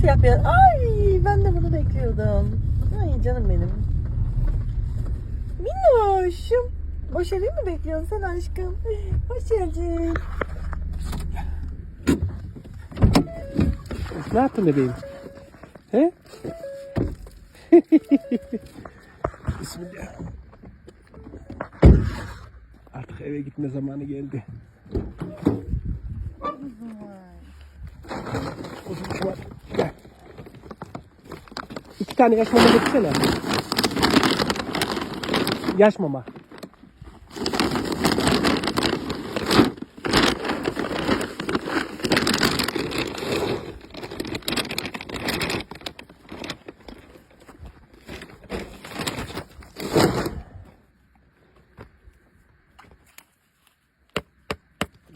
siyah beyaz. Ay ben de bunu bekliyordum. Ay canım benim. Minnoşum. Başarıyı mı bekliyorsun sen aşkım? Hoş geldin. Ne yaptın bebeğim? He? Bismillah. Artık eve gitme zamanı geldi. Kuzum var. Tane yaş mama getirsene. Yaş mama.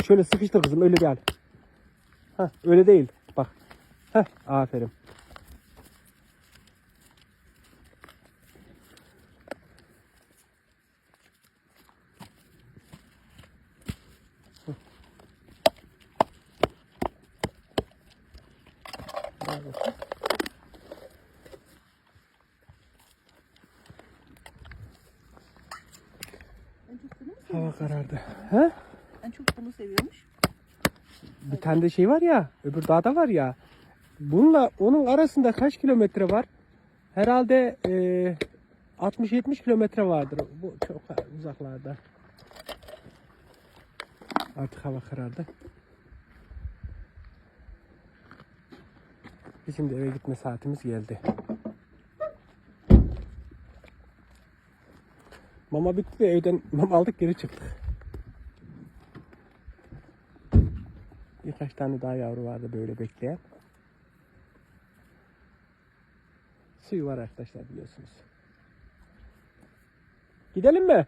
Şöyle sıkıştır kızım öyle gel. Heh, öyle değil. Bak. Heh, aferin. Mu Hava karardı. He? En çok bunu seviyormuş. Bir tane de şey var ya, öbür dağda var ya. Bununla onun arasında kaç kilometre var? Herhalde eee 60-70 kilometre vardır. Bu çok uzaklarda. Artık hava karardı. Bizim de eve gitme saatimiz geldi. Mama bitti de evden mama aldık geri çıktık. Birkaç tane daha yavru vardı böyle bekleyen. Suyu var arkadaşlar biliyorsunuz. Gidelim mi?